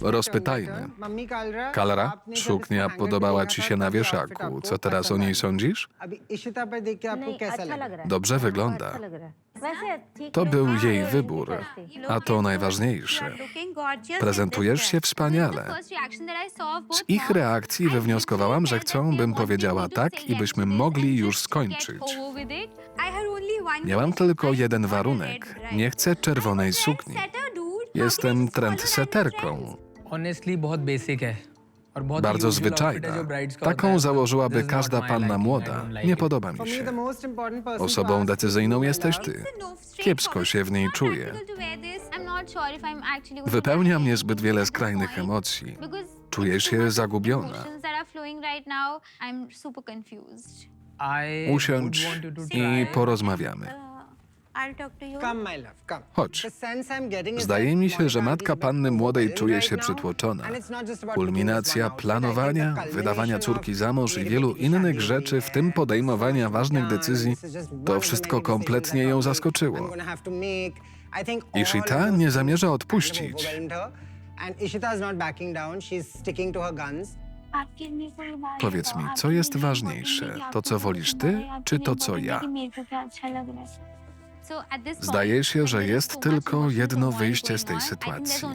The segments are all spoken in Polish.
Rozpytajmy. Kalra, suknia podobała ci się na wieszaku. Co teraz o niej sądzisz? Dobrze wygląda. To był jej wybór, a to najważniejsze. Prezentujesz się wspaniale. Z ich reakcji wywnioskowałam, że chcą, bym powiedziała tak i byśmy mogli już skończyć. Miałam tylko jeden warunek. Nie chcę czerwonej sukni. Jestem trendseterką. Bardzo zwyczajna. Taką założyłaby każda panna młoda. Nie podoba mi się. Osobą decyzyjną jesteś ty. Kiepsko się w niej czuję. Wypełnia mnie zbyt wiele skrajnych emocji. Czuję się zagubiona. Usiądź i porozmawiamy. Chodź. Zdaje mi się, że matka panny młodej czuje się przytłoczona. Kulminacja planowania, wydawania córki za mąż i wielu innych rzeczy, w tym podejmowania ważnych decyzji, to wszystko kompletnie ją zaskoczyło. Ishita nie zamierza odpuścić. Powiedz mi, co jest ważniejsze? To, co wolisz ty, czy to, co ja? Zdaje się, że jest tylko jedno wyjście z tej sytuacji.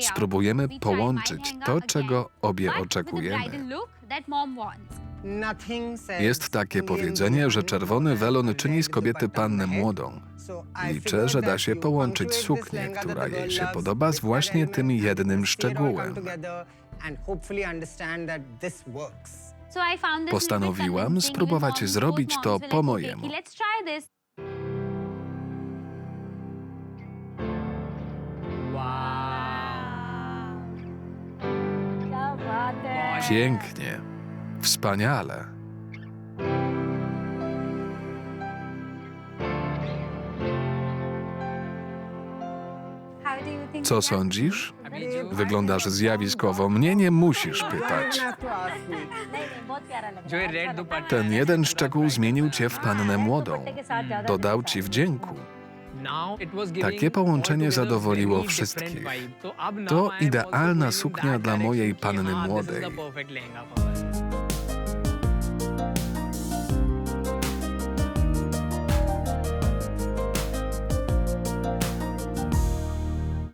Spróbujemy połączyć to, czego obie oczekujemy. Jest takie powiedzenie, że czerwony welon czyni z kobiety pannę młodą. Liczę, że da się połączyć suknię, która jej się podoba, z właśnie tym jednym szczegółem. Postanowiłam spróbować zrobić to po mojemu. Pięknie. Wspaniale. Co sądzisz? Wyglądasz zjawiskowo. Mnie nie musisz pytać. Ten jeden szczegół zmienił cię w pannę młodą. Dodał ci wdzięku. Takie połączenie zadowoliło wszystkich. To idealna suknia dla mojej panny młodej.